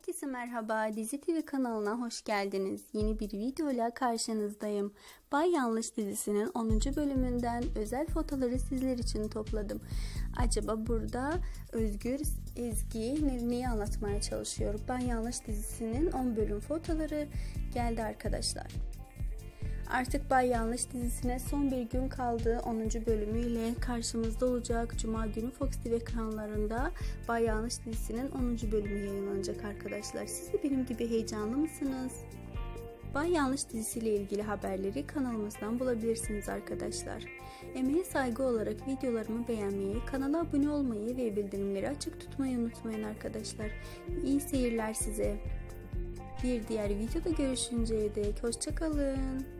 Herkese merhaba. Dizi TV kanalına hoş geldiniz. Yeni bir videoyla karşınızdayım. Bay Yanlış dizisinin 10. bölümünden özel fotoları sizler için topladım. Acaba burada Özgür Ezgi ne- neyi anlatmaya çalışıyor? Bay Yanlış dizisinin 10 bölüm fotoları geldi arkadaşlar. Artık Bay Yanlış dizisine son bir gün kaldı. 10. bölümüyle karşımızda olacak. Cuma günü Fox TV ekranlarında Bay Yanlış dizisinin 10. bölümü yayınlanacak arkadaşlar. Siz de benim gibi heyecanlı mısınız? Bay Yanlış dizisiyle ilgili haberleri kanalımızdan bulabilirsiniz arkadaşlar. Emeğe saygı olarak videolarımı beğenmeyi, kanala abone olmayı ve bildirimleri açık tutmayı unutmayın arkadaşlar. İyi seyirler size. Bir diğer videoda görüşünceye dek hoşçakalın.